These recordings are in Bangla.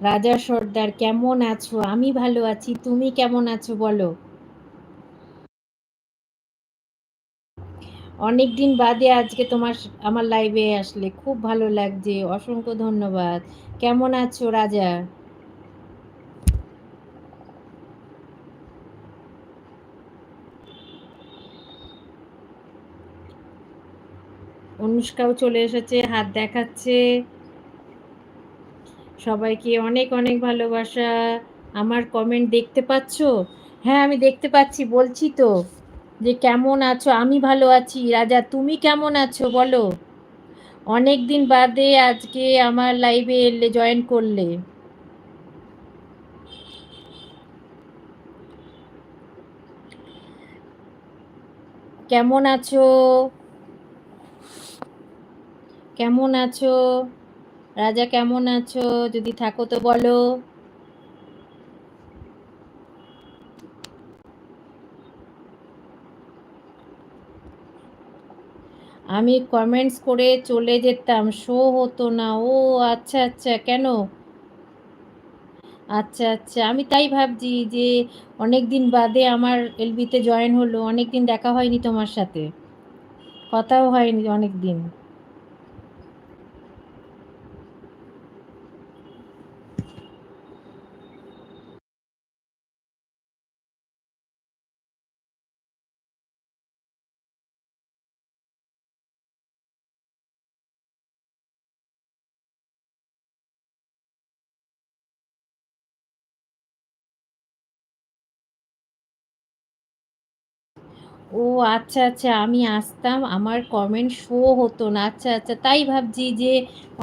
রাজা সর্দার, কেমন আছো? আমি ভালো আছি, তুমি কেমন আছো বলো? অনেক দিন বাদে আজকে তোমার আমার লাইভে আসলে, খুব ভালো লাগছে, অসংখ্য ধন্যবাদ। কেমন আছো রাজা? অনুষ্কাও চলে এসেছে, হাত দেখাচ্ছে। সবাইকে অনেক অনেক ভালোবাসা। আমার কমেন্ট দেখতে পাচ্ছ? হ্যাঁ আমি দেখতে পাচ্ছি, বলছি তো যে কেমন আছো? আমি ভালো আছি। রাজা, তুমি কেমন আছো? বলো। অনেক দিন বাদে আজকে আমার লাইভে এলে জয়েন করলে। কেমন আছো? কেমন আছো? রাজা কেমন আছো? যদি থাকো তো বলো। আমি কমেন্টস করে চলে যেতাম। শো হতো না। ও আচ্ছা আচ্ছা কেন? আচ্ছা আচ্ছা আমি তাই ভাবছি যে অনেক দিন বাদে আমার এলবিতে জয়েন হলো। অনেক দিন দেখা হয়নি তোমার সাথে। কথাও হয়নি অনেক দিন ও আচ্ছা আচ্ছা আমি আসতাম, আমার কমেন্ট শো হতো না। আচ্ছা আচ্ছা তাই ভাবছি যে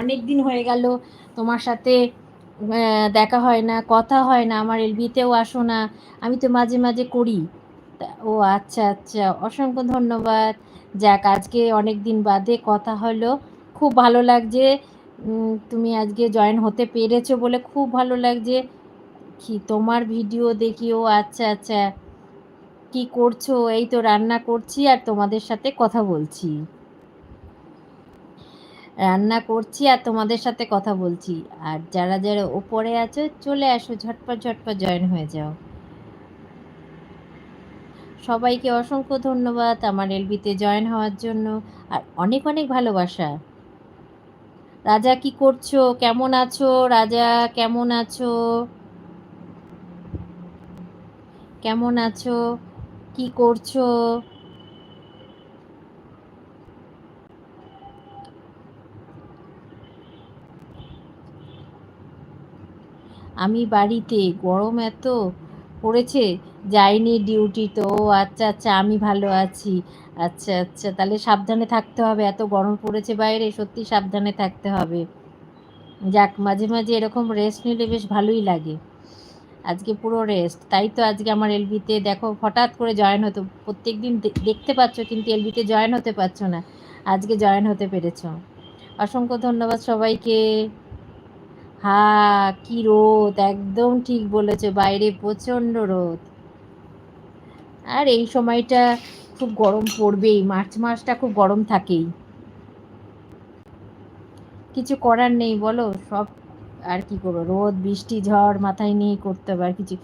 অনেক দিন হয়ে গেল, তোমার সাথে দেখা হয় না, কথা হয় না, আমার এলবিতেও আসো না, আমি তো মাঝে মাঝে করি। ও আচ্ছা আচ্ছা অসংখ্য ধন্যবাদ। যাক, আজকে অনেক দিন বাদে কথা হলো। খুব ভালো লাগছে তুমি আজকে জয়েন হতে পেরেছ বলে খুব ভালো লাগছে। কি, তোমার ভিডিও দেখি ও আচ্ছা আচ্ছা। কি করছ? এই তো রান্না করছি আর তোমাদের সাথে কথা বলছি। রান্না করছি আর তোমাদের সাথে কথা বলছি। আর যারা যারা ওপরে আছো, চলে আসো, ঝটপট ঝটপট জয়েন হয়ে যাও। সবাইকে অসংখ্য ধন্যবাদ আমার এলবিতে জয়েন হওয়ার জন্য। আর অনেক অনেক ভালোবাসা। রাজা, কি করছ? কেমন আছো? রাজা, কেমন আছো? কেমন আছো? কি করছ? আমি বাড়িতে, গরম এত পড়েছে, যাইনি ডিউটি তো। ও আচ্ছা আচ্ছা আমি ভালো আছি। আচ্ছা আচ্ছা তাহলে সাবধানে থাকতে হবে, এত গরম পড়েছে বাইরে, সত্যি সাবধানে থাকতে হবে। যাক, মাঝে মাঝে এরকম রেস্ট নিলে বেশ ভালোই লাগে। আজকে পুরো রেস্ট তাই তো আজকে আমার এলবিতে দেখো হঠাৎ করে জয়েন হতো প্রত্যেক দিন দেখতে পাচ্ছ কিন্তু এলবিতে জয়েন হতে পারছ না, আজকে জয়েন হতে পেরেছ। অসংখ্য ধন্যবাদ সবাইকে। হা, কি রোদ, একদম ঠিক বলেছে, বাইরে প্রচণ্ড রোদ। আর এই সময়টা খুব গরম পড়বেই, মার্চ মাসটা খুব গরম থাকেই। কিছু করার নেই, বলো, সব আর কি করব? রোদ, বৃষ্টি, ঝড় মাথায় নিয়ে করতে হবে আর কিছু।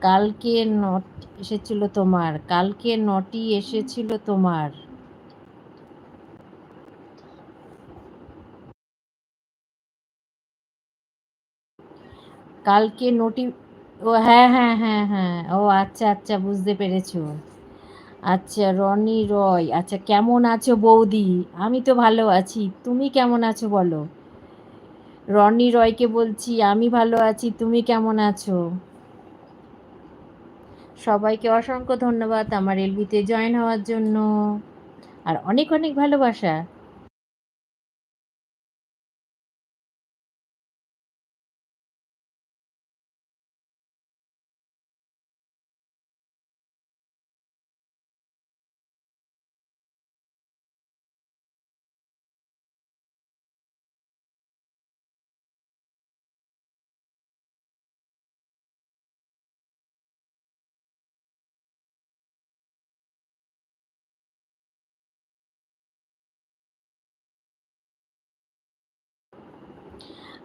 কালকে নট এসেছিল তোমার, কালকে নটি এসেছিল তোমার। কালকে নটি, ও হ্যাঁ হ্যাঁ হ্যাঁ হ্যাঁ ও আচ্ছা আচ্ছা বুঝতে পেরেছ। আচ্ছা রনি রয় আচ্ছা কেমন আছো বৌদি? আমি তো ভালো আছি, তুমি কেমন আছো বলো? রনি রয়কে বলছি, আমি ভালো আছি, তুমি কেমন আছো? সবাইকে অসংখ্য ধন্যবাদ আমার এলবিতে জয়েন হওয়ার জন্য। আর অনেক অনেক ভালোবাসা।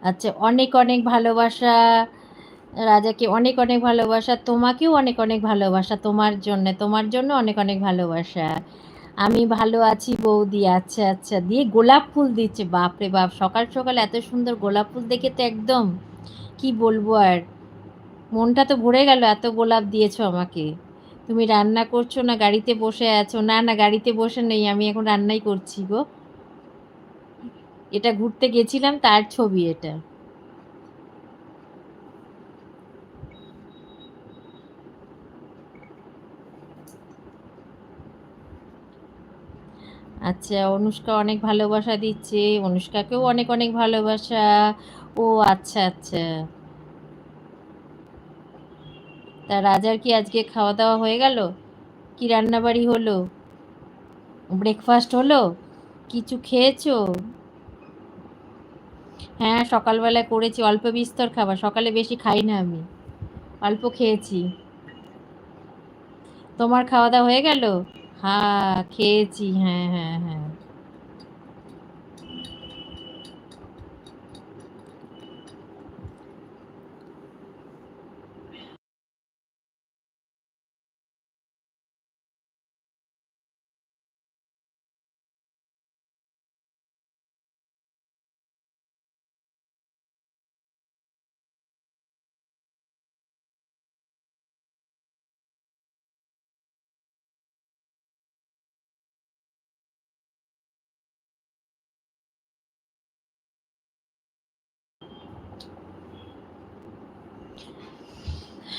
আচ্ছা অনেক অনেক ভালোবাসা। রাজাকে অনেক অনেক ভালোবাসা। তোমাকেও অনেক অনেক ভালোবাসা তোমার জন্য। তোমার জন্য অনেক অনেক ভালোবাসা। আমি ভালো আছি বৌদি। আচ্ছা আচ্ছা। দিয়ে গোলাপ ফুল দিচ্ছে। বাপরে বাপ, সকাল সকাল এত সুন্দর গোলাপ ফুল দেখে তো একদম কি বলব আর? মনটা তো ভরে গেল, এত গোলাপ দিয়েছ আমাকে। তুমি রান্না করছ না, গাড়িতে বসে আছো? না না, গাড়িতে বসে নেই। আমি এখন রান্নাই করছি গো। এটা ঘুরতে গেছিলাম, তার ছবি এটা। আচ্ছা অনুষ্কা অনেক ভালোবাসা দিচ্ছে, অনুষ্কাকেও অনেক অনেক ভালোবাসা। ও আচ্ছা আচ্ছা। তা রাজার কি আজকে খাওয়া দাওয়া হয়ে গেল? কি রান্নাবাড়ি হলো? ব্রেকফাস্ট হলো? কিছু খেয়েছো? হ্যাঁ সকালবেলায় করেছি, অল্প বিস্তর খাবার, সকালে বেশি খাই না আমি। অল্প খেয়েছি। তোমার খাওয়া দাওয়া হয়ে গেল? হ্যাঁ খেয়েছি হ্যাঁ হ্যাঁ হ্যাঁ।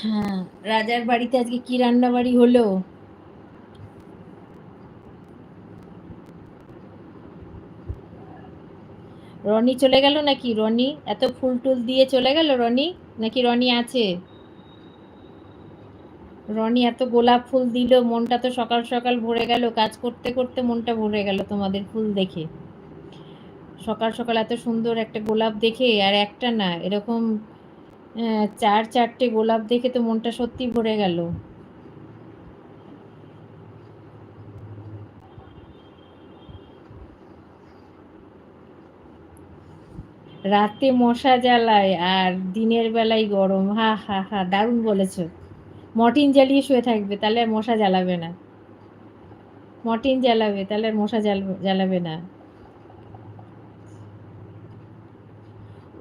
হ্যাঁ রাজার বাড়িতে আজকে কি রান্না বাড়ি হলো? রনি চলে গেল নাকি? রনি, এত ফুল টুল দিয়ে চলে গেল রনি? নাকি রনি আছে? রনি এত গোলাপ ফুল দিল, মনটা তো সকাল সকাল ভরে গেল। কাজ করতে করতে মনটা ভরে গেল তোমাদের ফুল দেখে। সকাল সকাল এত সুন্দর একটা গোলাপ দেখে, আর একটা না, এরকম চার চারটে গোলাপ দেখে তো মনটা সত্যি ভরে গেল। রাতে মশা জ্বালায় আর দিনের বেলায় গরম। হা হা হা, দারুণ বলেছ। মটিন জ্বালিয়ে শুয়ে থাকবে, তাহলে মশা জ্বালাবে না। মটিন জ্বালাবে, তাহলে মশা জ্বালাবে না।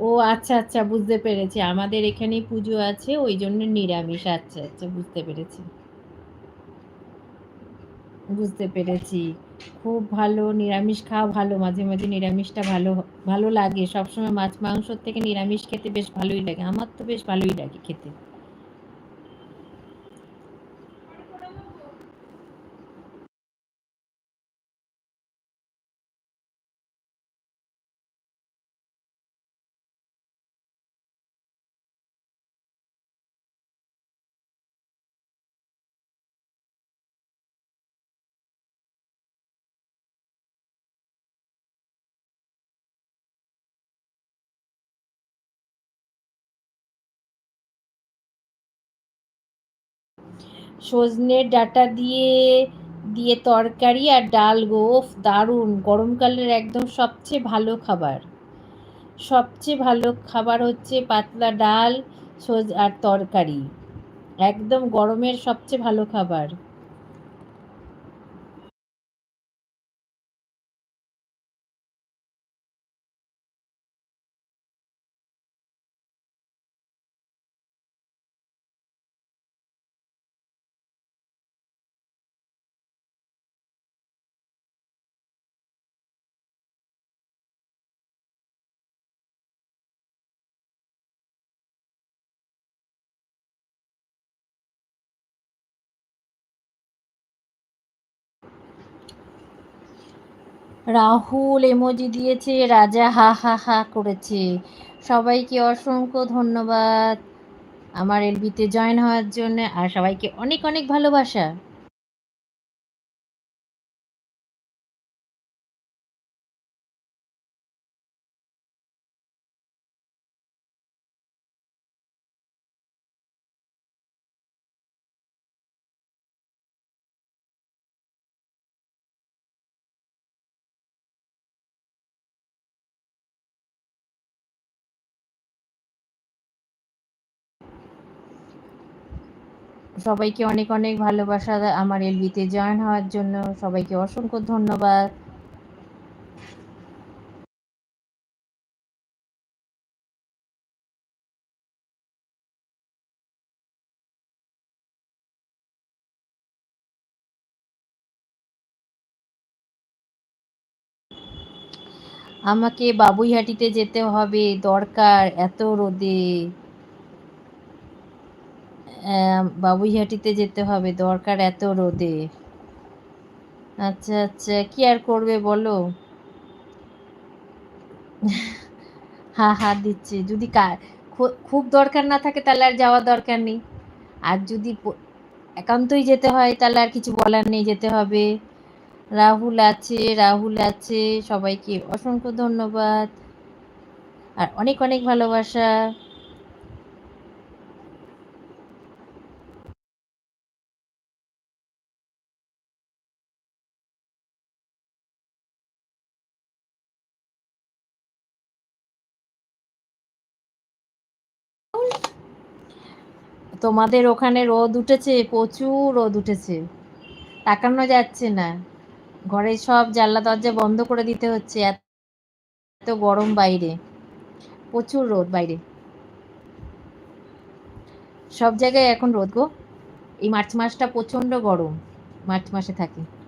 ও আচ্ছা আচ্ছা বুঝতে পেরেছি। আমাদের এখানে পুজো আছে, ওই জন্য নিরামিষ। আচ্ছা আচ্ছা বুঝতে পেরেছি। বুঝতে পেরেছি। খুব ভালো নিরামিষ খাওয়া ভালো, মাঝে মাঝে নিরামিষটা ভালো ভালো লাগে। সবসময় মাছ, মাংসর থেকে নিরামিষ খেতে বেশ ভালোই লাগে। আমার তো বেশ ভালোই লাগে খেতে। সজনের ডাটা দিয়ে দিয়ে তরকারি আর ডাল গোফ দারুণ। গরমকালের একদম সবচেয়ে ভালো খাবার। সবচেয়ে ভালো খাবার হচ্ছে পাতলা ডাল, সোজ, আর তরকারি। একদম গরমের সবচেয়ে ভালো খাবার। রাহুল এমোজি দিয়েছে, রাজা হা হা হা করেছে। সবাইকে অসংখ্য ধন্যবাদ। আমার এলবিতে জয়েন হওয়ার জন্য আর সবাইকে অনেক অনেক ভালোবাসা। সবাইকে অনেক অনেক ভালোবাসা আমার এলবিতে জয়েন হওয়ার জন্য। সবাইকে অসংখ্য ধন্যবাদ। আমাকে বাবুইহাটিতে যেতে হবে, দরকার এত রোদে। বাবুইহাটিতে যেতে হবে। দরকার এত রোদে। আচ্ছা আচ্ছা কি আর করবে বলো? হা হা, দিচ্ছে। যদি খুব দরকার না থাকে তাহলে আর যাওয়ার দরকার নেই। আর যদি একান্তই যেতে হয় তাহলে আর কিছু বলার নেই, যেতে হবে। রাহুল আছে রাহুল আছে, সবাইকে অসংখ্য ধন্যবাদ। আর অনেক অনেক ভালোবাসা। তোমাদের ওখানে রোদ উঠেছে, প্রচুর রোদ উঠেছে। তাকানো যাচ্ছে না। ঘরে সব জানলা, দরজা বন্ধ করে দিতে হচ্ছে। এত গরম বাইরে। প্রচুর রোদ বাইরে। সব জায়গায় এখন রোদ গো। এই মার্চ মাসটা প্রচণ্ড গরম। মার্চ মাসে থাকে।